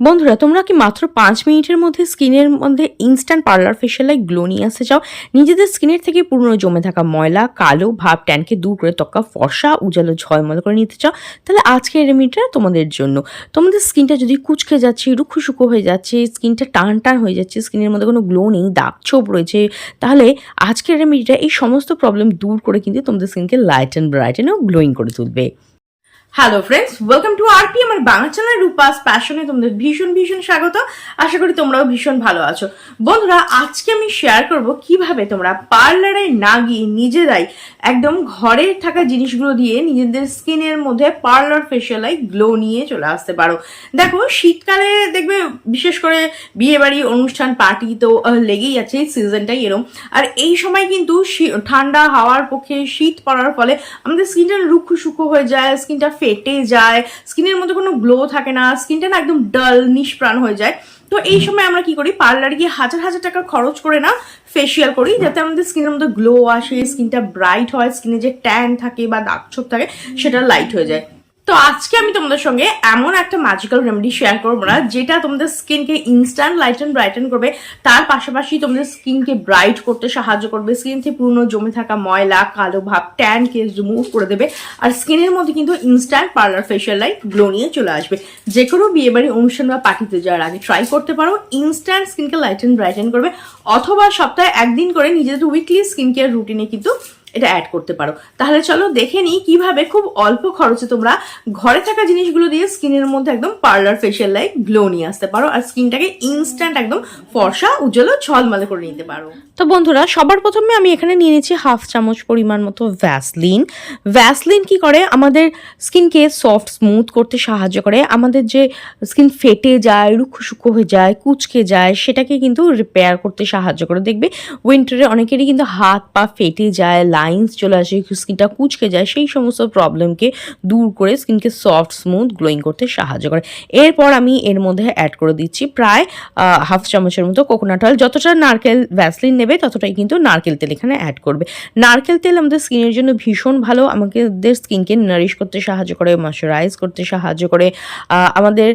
বন্ধুরা, তোমরা কি মাত্র পাঁচ মিনিটের মধ্যে স্কিনের মধ্যে ইনস্ট্যান্ট পার্লার ফেশিয়াল গ্লো নিয়ে আসতে চাও? নিজেদের স্কিনের থেকে পুরনো জমে থাকা ময়লা, কালো ভাব, ট্যানকে দূর করে ত্বকা, ফর্সা উজালো ঝলমল করে নিতে চাও? তাহলে আজকের রেমিডিটা তোমাদের জন্য। তোমাদের স্কিনটা যদি কুচকে যাচ্ছে রুখো শুকো হয়ে যাচ্ছে, স্কিনটা টান টান হয়ে যাচ্ছে, স্কিনের মধ্যে কোনো গ্লো নেই, দাগ ছোপ রয়েছে, তাহলে আজকের রেমিডিটা এই সমস্ত প্রবলেম দূর করে কিন্তু তোমাদের স্কিনকে লাইট অ্যান্ড ব্রাইটেন ও গ্লোয়িং করে তুলবে। Hello friends welcome to R P আমার বাংলা চ্যানেল রূপাস প্যাশনে তোমাদের ভীষণ ভীষণ স্বাগত। আশা করি তোমরাও ভীষণ ভালো আছো। বন্ধুরা, আজকে আমি শেয়ার করব কীভাবে তোমরা পার্লারে না গিয়ে নিজেরাই একদম ঘরে থাকা জিনিসগুলো দিয়ে নিজেদের স্কিনের মধ্যে পার্লার ফেশিয়ালাই গ্লো নিয়ে চলে আসতে পারো। দেখো, শীতকালে দেখবে বিশেষ করে বিয়ে বাড়ি অনুষ্ঠান পার্টি তো লেগেই আছে সিজনটাই এরম। আর এই সময় কিন্তু ঠান্ডা হাওয়ার পক্ষে শীত পড়ার ফলে আমাদের স্কিনটা রুক্ষ সুক্ষ হয়ে যায় স্কিনটা ফেটে যায় স্কিনের মধ্যে কোনো গ্লো থাকে না স্কিনটা না একদম ডাল নিষ্প্রাণ হয়ে যায়। তো এই সময় আমরা কি করি? পার্লারে গিয়ে হাজার হাজার টাকা খরচ করে না ফেসিয়াল করি যাতে আমাদের স্কিনের মধ্যে গ্লো আসে স্কিনটা ব্রাইট হয় স্কিনে যে ট্যান থাকে বা দাগ ছোপ থাকে সেটা লাইট হয়ে যায়। তো আজকে আমি তোমাদের সঙ্গে এমন একটা ম্যাজিক্যাল রেমেডি শেয়ার করব না, যেটা তোমাদের স্কিনকে ইনস্ট্যান্ট লাইটেন ব্রাইটেন করবে। তার পাশাপাশি তোমাদের স্কিনকে ব্রাইট করতে সাহায্য করবে। স্কিন থেকে পুরনো জমে থাকা ময়লা, কালো ভাব ট্যানকে রিমুভ করে দেবে। আর স্কিনের মধ্যে কিন্তু instant parlour facial light glow নিয়ে চলে আসবে। যে কোনো বিয়ে বাড়ি অনুষ্ঠান বা পার্টিতে যাওয়ার আগে ট্রাই করতে পারো। ইনস্ট্যান্ট স্কিনকে লাইটেন ব্রাইটেন করবে। অথবা সপ্তাহে একদিন করে নিজেদের উইকলি স্কিন কেয়ার রুটিনে কিন্তু এটা অ্যাড করতে পারো। তাহলে চলো দেখে নিই কীভাবে খুব অল্প খরচে তোমরা ঘরে থাকা জিনিসগুলো দিয়ে স্কিনের মধ্যে একদম পার্লার ফেশিয়াল লাইক গ্লো নিয়ে আসতে পারো আর স্কিনটাকে ইনস্ট্যান্ট একদম ফর্সা, উজ্জ্বল ও ঝলমলে করে নিতে পারো। তো বন্ধুরা, সবার প্রথমে আমি এখানে নিয়ে নিচ্ছি হাফ চামচ পরিমাণ মতো ভ্যাসলিন ভ্যাসলিন কি করে? আমাদের স্কিনকে সফট স্মুথ করতে সাহায্য করে। আমাদের যে স্কিন ফেটে যায় রুক্ষ সুক্ষ হয়ে যায়, কুচকে যায়, সেটাকে কিন্তু রিপেয়ার করতে সাহায্য করে। দেখবে উইন্টারে অনেকেরই কিন্তু হাত পা ফেটে যায় লাইন্স চলে আসে স্কিনটা কুচকে যায়, সেই সমস্ত প্রবলেমকে দূর করে স্কিনকে সফট স্মুথ গ্লোয়িং করতে সাহায্য করে। এরপর আমি এর মধ্যে অ্যাড করে দিচ্ছি প্রায় হাফ চামচের মতো কোকোনাট অয়েল যতটা নারকেল ভ্যাসলিন নেবে, ততটাই কিন্তু নারকেল তেল এখানে অ্যাড করবে। নারকেল তেল আমাদের স্কিনের জন্য ভীষণ ভালো। আমাদের স্কিনকে নারিশ করতে সাহায্য করে ময়শ্চারাইজ করতে সাহায্য করে আমাদের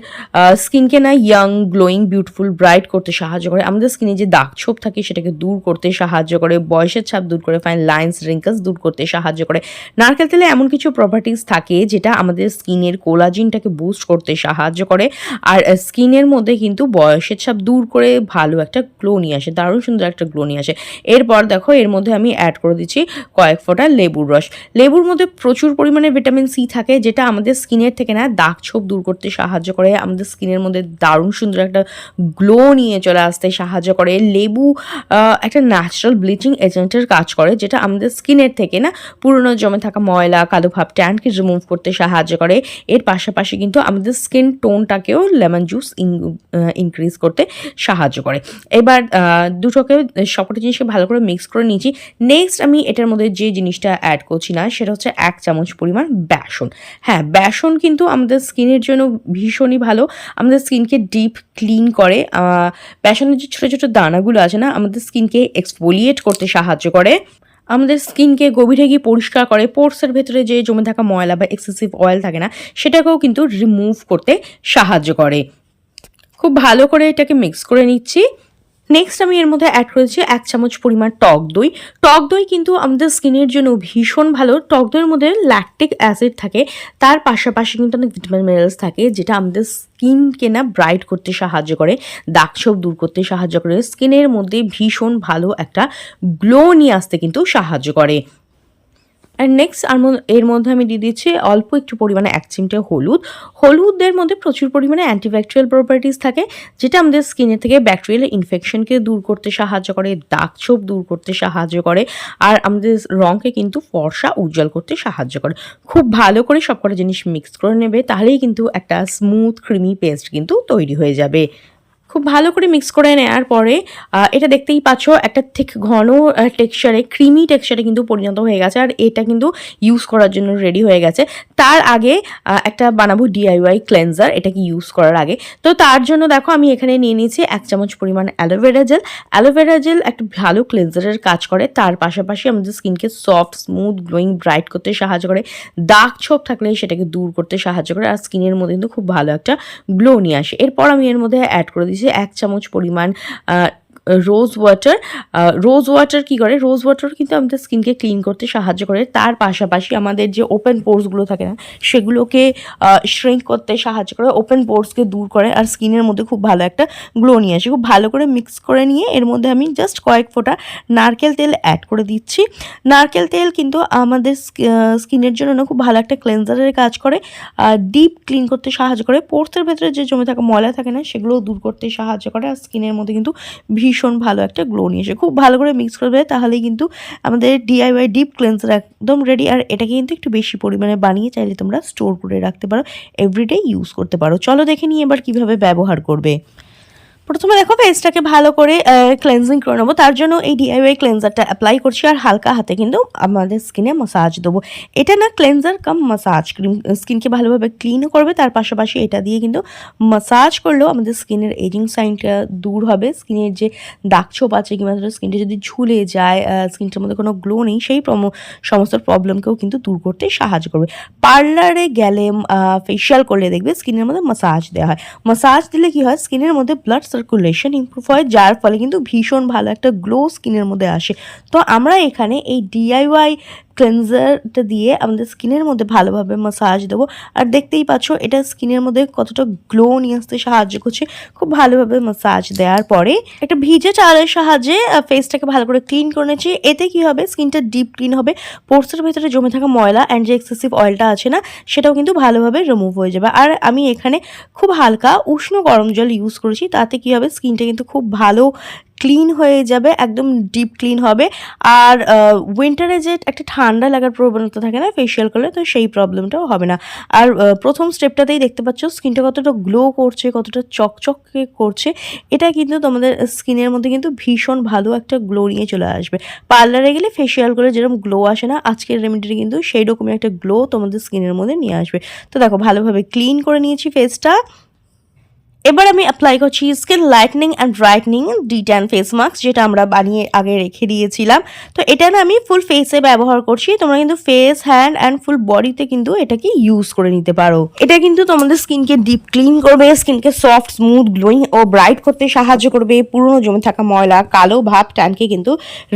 স্কিনকে না ইয়াং গ্লোয়িং বিউটিফুল ব্রাইট করতে সাহায্য করে। আমাদের স্কিনে যে দাগ ছোপ থাকে, সেটাকে দূর করতে সাহায্য করে, বয়সের ছাপ দূর করে ফাইন লাইন্স রিঙ্কলস দূর করতে সাহায্য করে। নারকেল তেলে এমন কিছু প্রপার্টিস থাকে যেটা আমাদের স্কিনের কোলাজিনটাকে বুস্ট করতে সাহায্য করে। আর স্কিনের মধ্যে কিন্তু বয়সের ছাপ দূর করে ভালো একটা গ্লো নিয়ে আসে, দারুণ সুন্দর একটা গ্লো নিয়ে আসে। এরপর দেখো, এর মধ্যে আমি অ্যাড করে দিচ্ছি কয়েক ফোঁটা লেবুর রস। লেবুর মধ্যে প্রচুর পরিমাণে ভিটামিন সি থাকে যেটা আমাদের স্কিনের থেকে না দাগ ছোপ দূর করতে সাহায্য করে, আমাদের স্কিনের মধ্যে দারুণ সুন্দর একটা গ্লো নিয়ে চলে আসতে সাহায্য করে। লেবু একটা ন্যাচারাল ব্লিচিং এজেন্টের কাজ করে যেটা আমাদের স্কিনের থেকে না পুরনো জমে থাকা ময়লা, কালো ভাব, ট্যানকে রিমুভ করতে সাহায্য করে। এর পাশাপাশি কিন্তু আমাদের স্কিন টোনটাকেও লেমন জুস ইনক্রিজ করতে সাহায্য করে। এবার দুটোকে, সবকটা জিনিসকে ভালো করে মিক্স করে নিয়েছি। নেক্সট আমি এটার মধ্যে যে জিনিসটা অ্যাড করছি না, সেটা হচ্ছে এক চামচ পরিমাণ বেসন। হ্যাঁ বেসন কিন্তু আমাদের স্কিনের জন্য ভীষণই ভালো। আমাদের স্কিনকে ডিপ ক্লিন করে বেসনের যে ছোটো ছোটো দানাগুলো আছে না, আমাদের স্কিনকে এক্সপোলিয়েট করতে সাহায্য করে। আমাদের স্কিনকে গভীরে গিয়ে পরিষ্কার করে পোর্টসের ভেতরে যে জমে থাকা ময়লা বা এক্সেসিভ অয়েল থাকে না, সেটাকেও কিন্তু রিমুভ করতে সাহায্য করে। খুব ভালো করে এটাকে মিক্স করে নিচ্ছি। নেক্সট আমি এর মধ্যে অ্যাড করেছি এক চামচ পরিমাণ টক দই। টক দই কিন্তু আমাদের স্কিনের জন্য ভীষণ ভালো। টক দইয়ের মধ্যে ল্যাকটিক অ্যাসিড থাকে। তার পাশাপাশি কিন্তু অনেক ভিটামিন মিনারেলস থাকে, যেটা আমাদের স্কিনকে না ব্রাইট করতে সাহায্য করে দাগ ছোপ দূর করতে সাহায্য করে। স্কিনের মধ্যে ভীষণ ভালো একটা গ্লো নিয়ে আসতে কিন্তু সাহায্য করে। আর নেক্সট আর এর মধ্যে আমি দিয়ে দিচ্ছি অল্প একটু পরিমাণে এক চিমটে হলুদ। হলুদের মধ্যে প্রচুর পরিমাণে অ্যান্টিব্যাকটেরিয়াল প্রপার্টিস থাকে, যেটা আমাদের স্কিনের থেকে ব্যাকটেরিয়াল ইনফেকশনকে দূর করতে সাহায্য করে, দাগ ছোপ দূর করতে সাহায্য করে, আর আমাদের রঙকে কিন্তু ফর্সা উজ্জ্বল করতে সাহায্য করে। খুব ভালো করে সবকটা জিনিস মিক্স করে নেবে, তাহলেই কিন্তু একটা স্মুথ ক্রিমি পেস্ট কিন্তু তৈরি হয়ে যাবে। খুব ভালো করে মিক্স করে নেওয়ার পরে এটা দেখতেই পাচ্ছ, একটা ঠিক ঘন টেক্সচারে ক্রিমি টেক্সচারে কিন্তু পরিণত হয়ে গেছে। আর এটা কিন্তু ইউজ করার জন্য রেডি হয়ে গেছে। তার আগে একটা বানাবো ডিআইওয়াই ক্লেন্সার এটাকে ইউজ করার আগে। তো তার জন্য দেখো, আমি এখানে নিয়ে নিয়েছি এক চামচ পরিমাণ অ্যালোভেরা জেল অ্যালোভেরা জেল একটা ভালো ক্লেন্সারের কাজ করে। তার পাশাপাশি আমাদের স্কিনকে সফট স্মুথ গ্লোয়িং ব্রাইট করতে সাহায্য করে। দাগ ছোপ থাকলে সেটাকে দূর করতে সাহায্য করে। আর স্কিনের মধ্যে কিন্তু খুব ভালো একটা গ্লো নিয়ে আসে। এরপর আমি এর মধ্যে অ্যাড করে দিয়েছি এক চামচ পরিমাণ রোজ ওয়াটার রোজ ওয়াটার কি করে? রোজ ওয়াটার কিন্তু আমাদের স্কিনকে ক্লিন করতে সাহায্য করে। তার পাশাপাশি আমাদের যে ওপেন পোর্সগুলো থাকে না, সেগুলোকে শ্রিঙ্ক করতে সাহায্য করে। ওপেন পোর্সকে দূর করে আর স্কিনের মধ্যে খুব ভালো একটা গ্লো নিয়ে আসে। খুব ভালো করে মিক্স করে নিয়ে এর মধ্যে আমি জাস্ট কয়েক ফোঁটা নারকেল তেল অ্যাড করে দিচ্ছি। নারকেল তেল কিন্তু আমাদের স্কিনের জন্য না খুব ভালো একটা ক্লেন্সারের কাজ করে। ডিপ ক্লিন করতে সাহায্য করে। পোর্সের ভেতরে যে জমে থাকা ময়লা থাকে না সেগুলো দূর করতে সাহায্য করে। আর স্কিনের মধ্যে কিন্তু ভীষণ ভালো একটা গ্লো নিয়ে এসে, খুব ভালো করে মিক্স করে দেয় তাহলেই কিন্তু আমাদের ডিআইওয়াই ডিপ ক্লেন্সার একদম রেডি আর এটাকে কিন্তু একটু বেশি পরিমাণে বানিয়ে চাইলে তোমরা স্টোর করে রাখতে পারো এভরিডে ইউজ করতে পারো। চলো দেখে নিই এবার কীভাবে ব্যবহার করবে। প্রথমে দেখো ফেসটাকে ভালো করে ক্লেন্সিং করে নেব। তার জন্য এই ডিআইওয়াই ক্লেন্সারটা অ্যাপ্লাই করছি আর হালকা হাতে কিন্তু আমাদের স্কিনে মাসাজ দেবো। এটা না ক্লেন্সার কাম মাসাজ ক্রিম স্কিনকে ভালোভাবে ক্লিনও করবে, তার পাশাপাশি এটা দিয়ে কিন্তু মাসাজ করলেও আমাদের স্কিনের এজিং সাইনটা দূর হবে। স্কিনের যে দাগ ছোপ আছে কিংবা স্কিনটা যদি ঝুলে যায় স্কিনটার মধ্যে কোনো গ্লো নেই, সেই সমস্ত প্রবলেমকেও কিন্তু দূর করতে সাহায্য করবে। পার্লারে গেলে ফেশিয়াল করলে দেখবে স্কিনের মধ্যে মাসাজ দেওয়া হয়। মাসাজ দিলে কি হয়? স্কিনের মধ্যে ব্লাড সার্কুলেশন ইম্প্রুভ হয়, যার ফলে কিন্তু ভীষণ ভালো একটা গ্লো স্কিনের মধ্যে আসে। তো আমরা এখানে এই ডিআইওয়াই ক্লেন্সারটা দিয়ে আমাদের স্কিনের মধ্যে ভালোভাবে মাসাজ দেবো। আর দেখতেই পাচ্ছ, এটা স্কিনের মধ্যে কতটা গ্লো নিয়ে আসতে সাহায্য করছে। খুব ভালোভাবে মাসাজ দেওয়ার পরে একটা ভিজে চালের সাহায্যে ফেসটাকে ভালো করে ক্লিন করে নিচ্ছি। এতে কি হবে? স্কিনটা ডিপ ক্লিন হবে। পোর্সের ভেতরে জমে থাকা ময়লা অ্যান্ড যে এক্সেসিভ অয়েলটা আছে না, সেটাও কিন্তু ভালোভাবে রিমুভ হয়ে যাবে। আর আমি এখানে খুব হালকা উষ্ণ গরম জল ইউজ করেছি। তাতে কি হবে? স্কিনটা কিন্তু খুব ভালো ক্লিন হয়ে যাবে, একদম ডিপ ক্লিন হবে। আর উইন্টারে যে একটা ঠান্ডা লাগার প্রবণতা থাকে না ফেশিয়াল করলে তো সেই প্রবলেমটাও হবে না। আর প্রথম স্টেপটাতেই দেখতে পাচ্ছ স্কিনটা কতটা গ্লো করছে, কতটা চকচকে করছে, এটা কিন্তু তোমাদের স্কিনের মধ্যে কিন্তু ভীষণ ভালো একটা গ্লো নিয়ে চলে আসবে। পার্লারে গেলে ফেশিয়াল করে যেরকম গ্লো আসে না, আজকের রেমেডিটা কিন্তু সেই রকমই একটা গ্লো তোমাদের স্কিনের মধ্যে নিয়ে আসবে। তো দেখো, ভালোভাবে ক্লিন করে নিয়েছি ফেসটা এবার আমি অ্যাপ্লাই করছি skin lightening and brightening de tan face mask যেটা আমরা বানিয়ে আগে রেখে দিয়েছিলাম। তো এটা না আমি ফুল ফেসে ব্যবহার করছি, তোমরা কিন্তু ফেস হ্যান্ড অ্যান্ড ফুল বডিতে কিন্তু এটাকে ইউজ করে নিতে পারো। এটা কিন্তু তোমাদের স্কিনকে ডিপ ক্লিন করবে স্কিনকে সফট স্মুথ গ্লোয়িং ও ব্রাইট করতে সাহায্য করবে। পুরনো জমে থাকা ময়লা, কালো ভাব ট্যানকে কিন্তু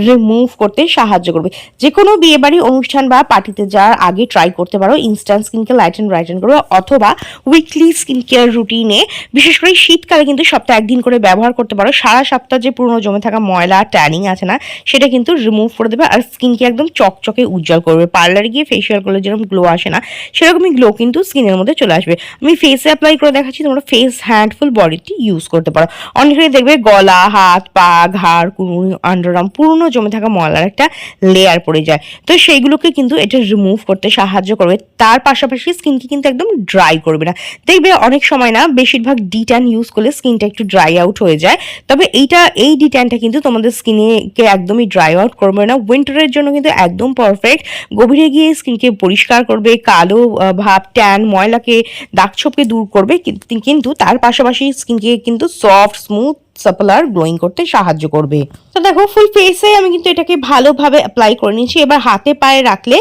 রিমুভ করতে সাহায্য করবে। যে কোনো বিয়েবাড়ি অনুষ্ঠান বা পার্টিতে যাওয়ার আগে ট্রাই করতে পারো ইনস্ট্যান্ট স্কিনকে লাইট অ্যান্ড ব্রাইটেন করবে অথবা উইকলি স্কিন কেয়ার রুটিনে বিশেষ করে শীতকালে কিন্তু সপ্তাহে একদিন করে ব্যবহার করতে পারো। সারা সপ্তাহ যে পুরনো জমে থাকা ময়লা, ট্যানিং আছে না, সেটা কিন্তু রিমুভ করে দেবে আর স্কিনকে একদম চকচকে উজ্জ্বল করবে। পার্লারে গিয়ে ফেসিয়াল করলে যেরকম গ্লো আসে না, সেরকমই গ্লো কিন্তু স্কিনের মধ্যে চলে আসবে। আমি ফেসে অ্যাপ্লাই করে দেখাচ্ছি, তোমরা ফেস হ্যান্ড ফুল বডিটি ইউজ করতে পারো। অনেকেই দেখবে গলা, হাত, পা, ঘাড়, কুনুনি আন্ডারআর্ম পুরনো জমে থাকা ময়লার একটা লেয়ার পড়ে যায়। তো সেইগুলোকে কিন্তু এটা রিমুভ করতে সাহায্য করবে। তার পাশাপাশি স্কিনকে কিন্তু একদম ড্রাই করবে না। দেখবে অনেক সময় না, বেশিরভাগ ডি ট্যান ইউজ করলে স্কিনটা একটু ড্রাই আউট হয়ে যায়। তবে এইটা, এই ডিট্যানটা কিন্তু তোমাদের স্কিনেকে একদমই ড্রাই আউট করবে না। উইন্টারের জন্য কিন্তু একদম পারফেক্ট গভীরে গিয়ে স্কিনকে পরিষ্কার করবে, কালো ভাব ট্যান ময়লাকে, দাগ ছোপকে দূর করবে। কিন্তু তার পাশাপাশি স্কিনকে কিন্তু সফট স্মুথ সাপলার গ্লোয়িং করতে সাহায্য করবে। তো দেখো ফুল ফেসে আমি কিন্তু এটাকে ভালোভাবে অ্যাপ্লাই করে নিয়েছি। এবার হাতে পায়ে রাখলে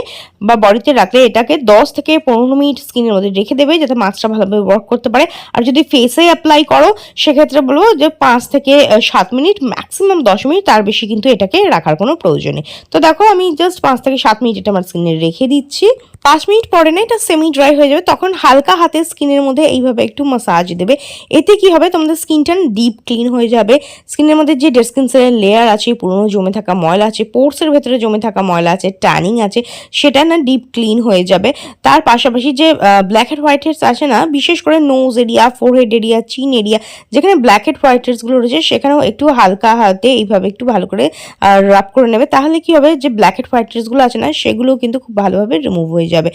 বা বডিতে রাখলে এটাকে দশ থেকে পনেরো মিনিট স্কিনের মধ্যে রেখে দেবে, যাতে মাছটা ভালোভাবে ওয়ার্ক করতে পারে। আর যদি ফেসে অ্যাপ্লাই করো, সেক্ষেত্রে বলব যে পাঁচ থেকে সাত মিনিট ম্যাক্সিমাম দশ মিনিট, তার বেশি কিন্তু এটাকে রাখার কোনো প্রয়োজন নেই। তো দেখো, আমি জাস্ট পাঁচ থেকে সাত মিনিট এটা আমার স্কিনে রেখে দিচ্ছি। পাঁচ মিনিট পরে না এটা সেমি ড্রাই হয়ে যাবে, তখন হালকা হাতে স্কিনের মধ্যে এইভাবে একটু মাসাজ দেবে। এতে কি হবে? তোমাদের স্কিনটা ডিপ ক্লিন হয়ে যাবে। স্কিনের মধ্যে যে ডেড স্কিন সেলের লেয়ার আছে, পুরনো জমে থাকা ময়লা আছে পোর্সের ভেতরে জমে থাকা ময়লা আছে ট্যানিং আছে, সেটা না ডিপ ক্লিন হয়ে যাবে। তার পাশাপাশি যে ব্ল্যাক হেড হোয়াইট হেডস আছে না, বিশেষ করে nose area forehead area chin area যেখানে ব্ল্যাক হেড হোয়াইট হেডসগুলো রয়েছে, সেখানেও একটু হালকা হাতে এইভাবে একটু ভালো করে রাব করে নেবে। তাহলে কি হবে? যে ব্ল্যাক হেড হোয়াইট হেডসগুলো আছে না সেগুলো কিন্তু খুব ভালোভাবে রিমুভ হয়ে যাবে। যাবে।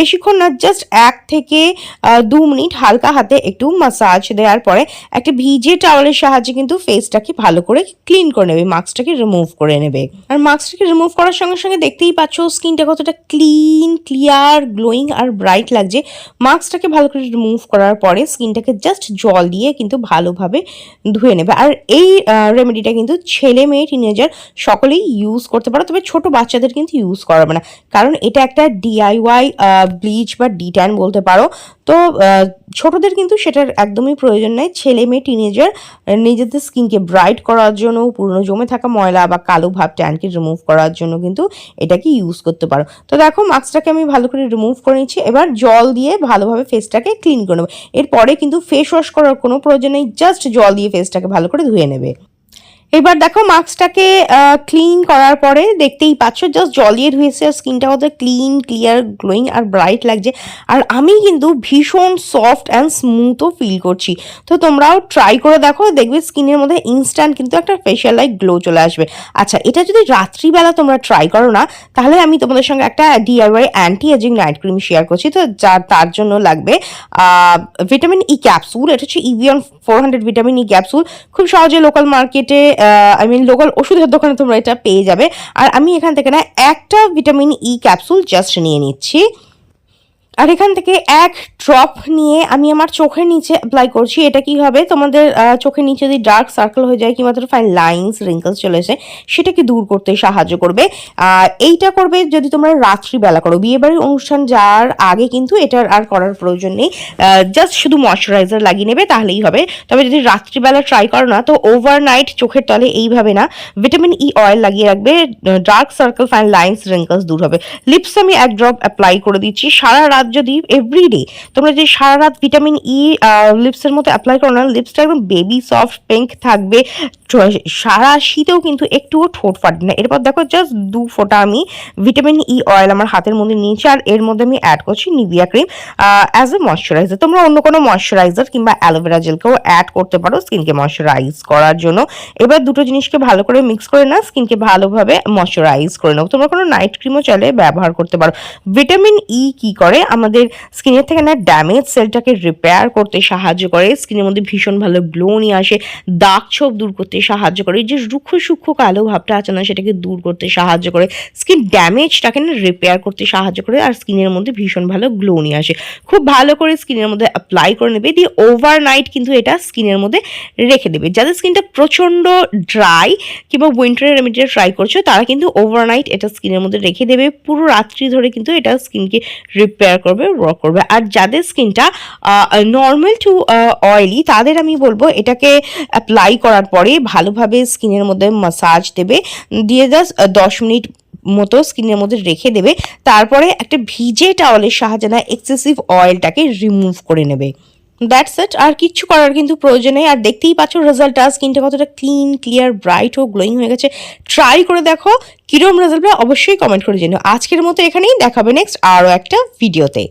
বেশিক্ষণ না জাস্ট এক থেকে দু মিনিট হালকা হাতে একটু মাসাজ দেওয়ার পরে একটা ভিজে টাওয়ালের সাহায্যে কিন্তু ফেসটাকে ভালো করে ক্লিন করে নেবে মাস্কটাকে রিমুভ করে নেবে। আর মাস্কটাকে রিমুভ করার সঙ্গে সঙ্গে দেখতেই পাচ্ছ স্কিনটা কতটা ক্লিন ক্লিয়ার গ্লোয়িং আর ব্রাইট লাগছে। মাস্কটাকে ভালো করে রিমুভ করার পরে স্কিনটাকে জাস্ট জল দিয়ে কিন্তু ভালোভাবে ধুয়ে নেবে। আর এই রেমেডিটা কিন্তু ছেলে মেয়ে টিনেজার সকলেই ইউজ করতে পারো, তবে ছোট বাচ্চাদের কিন্তু ইউজ করাবে না। কারণ এটা একটা ডিআইওয়াই ব্লিচ বা ডিট্যান বলতে পারো। তো ছোটদের কিন্তু সেটার একদমই প্রয়োজন নেই। ছেলে মেয়ে টিনেজার নিজেদের স্কিনকে ব্রাইট করার জন্য, পুরনো জমে থাকা ময়লা বা কালো ভাব ট্যানকে রিমুভ করার জন্য কিন্তু এটাকে ইউজ করতে পারো। তো দেখো মাস্কটাকে আমি ভালো করে রিমুভ করে নিচ্ছি। এবার জল দিয়ে ভালোভাবে ফেসটাকে ক্লিন করে নেব। এরপরে কিন্তু ফেস ওয়াশ করার কোনো প্রয়োজন নেই। জাস্ট জল দিয়ে ফেসটাকে ভালো করে ধুয়ে নেবে। এবার দেখো মাস্কটাকে ক্লিন করার পরে দেখতেই পাচ্ছ জাস্ট জলিয়ে ধুয়েছে আর স্কিনটা কত ক্লিন ক্লিয়ার গ্লোয়িং আর ব্রাইট লাগছে। আর আমি কিন্তু ভীষণ সফট অ্যান্ড স্মুথও ফিল করছি। তো তোমরাও ট্রাই করে দেখো, দেখবে স্কিনের মধ্যে ইনস্ট্যান্ট কিন্তু একটা ফেশিয়াল লাইক গ্লো চলে আসবে। আচ্ছা এটা যদি রাত্রিবেলা তোমরা ট্রাই করো না, তাহলে আমি তোমাদের সঙ্গে একটা DIY anti ageing night cream share করছি। তো যার তার জন্য লাগবে ভিটামিন ই ক্যাপসুল এটা হচ্ছে Evion four hundred vitamin E capsule খুব সহজে লোকাল মার্কেটে আই মিন লোকাল ওষুধের দোকানে তোমরা এটা পেয়ে যাবে। আর আমি এখান থেকে না একটা ভিটামিন ই ক্যাপসুল জাস্ট নিয়ে নিচ্ছি। আর এখান থেকে এক ড্রপ নিয়ে আমি আমার চোখের নিচে অ্যাপ্লাই করছি। এটা কি হবে? তোমাদের চোখের নিচে যদি ডার্ক সার্কেল হয়ে যায়, কিংবা ফাইন লাইন্স রিঙ্কলস চলে এসে সেটাকে দূর করতে সাহায্য করবে? আর এইটা করবে যদি তোমরা রাত্রিবেলা করো। বিয়ে বাড়ির অনুষ্ঠান যাওয়ার আগে কিন্তু এটার আর করার প্রয়োজন নেই। জাস্ট শুধু ময়শ্চারাইজার লাগিয়ে নেবে, তাহলেই হবে। তবে যদি রাত্রিবেলা ট্রাই করো না, তো ওভারনাইট চোখের তলে এইভাবে না ভিটামিন ই অয়েল লাগিয়ে রাখবে। Dark circle fine lines wrinkles দূর হবে। লিপস আমি এক ড্রপ অ্যাপ্লাই করে দিচ্ছি। সারা রাত যদি এভরিডে তোমরা যদি সারা রাত ভিটামিন ই লিপসের মধ্যে অ্যাপ্লাই করো না লিপসটা একদম বেবি সফট পিঙ্ক থাকবে। সারা শীতেও কিন্তু একটুও ঠোঁট ফাটবে না। এরপর দেখো জাস্ট দু ফোঁটা আমি ভিটামিন ই অয়েল আমার হাতের মধ্যে নিয়েছি, আর এর মধ্যে আমি অ্যাড করছি Nivea cream as a moisturiser তোমরা অন্য কোনো ময়শ্চারাইজার কিংবা অ্যালোভেরা জেলকেও অ্যাড করতে পারো স্কিনকে ময়শ্চারাইজ করার জন্য। এবার দুটো জিনিসকে ভালো করে মিক্স করে না স্কিনকে ভালোভাবে ময়শ্চারাইজ করে নাও। তোমরা কোনো নাইট ক্রিমও চাইলে ব্যবহার করতে পারো। ভিটামিন ই কি করে? আমাদের স্কিনের থেকে না ড্যামেজ সেলটাকে রিপেয়ার করতে সাহায্য করে। স্কিনের মধ্যে ভীষণ ভালো গ্লো নিয়ে আসে দাগ ছোপ দূর করতে সাহায্য করে। যে রুক্ষ সূক্ষ্ম কালো ভাবটা আছে না, সেটাকে দূর করতে সাহায্য করে। স্কিন ড্যামেজটাকে না রিপেয়ার করতে সাহায্য করে আর স্কিনের মধ্যে ভীষণ ভালো গ্লো নিয়ে আসে। খুব ভালো করে স্কিনের মধ্যে অ্যাপ্লাই করে নেবে, দিয়ে ওভারনাইট কিন্তু এটা স্কিনের মধ্যে রেখে দেবে। যাদের স্কিনটা প্রচণ্ড ড্রাই কিংবা উইন্টারের রেমেডিটা ট্রাই করছ, তারা কিন্তু ওভারনাইট এটা স্কিনের মধ্যে রেখে দেবে। পুরো রাত্রি ধরে কিন্তু এটা স্কিনকে রিপেয়ার করবে ওয়ার্ক করবে। আর যাদের স্কিনটা নর্মাল টু অয়েলি তাদের আমি বলব এটাকে অ্যাপ্লাই করার পরে ভালোভাবে স্কিনের মধ্যে মাসাজ দেবে, দিয়ে জাস্ট দশ মিনিট মতো স্কিনের মধ্যে রেখে দেবে। তারপরে একটা ভিজে টাওয়ালের সাহায্যে না এক্সেসিভ অয়েলটাকে রিমুভ করে নেবে। দ্যাটস ইট আর কিচ্ছু করার কিন্তু প্রয়োজন নেই। আর দেখতেই পাচ্ছ রেজাল্টটা স্কিনটা কতটা ক্লিন ক্লিয়ার ব্রাইট ও গ্লোয়িং হয়ে গেছে। ট্রাই করে দেখো কিরম রেজাল্ট অবশ্যই কমেন্ট করে জেনো আজকের মতো এখানেই দেখাবে নেক্সট আরও একটা ভিডিওতে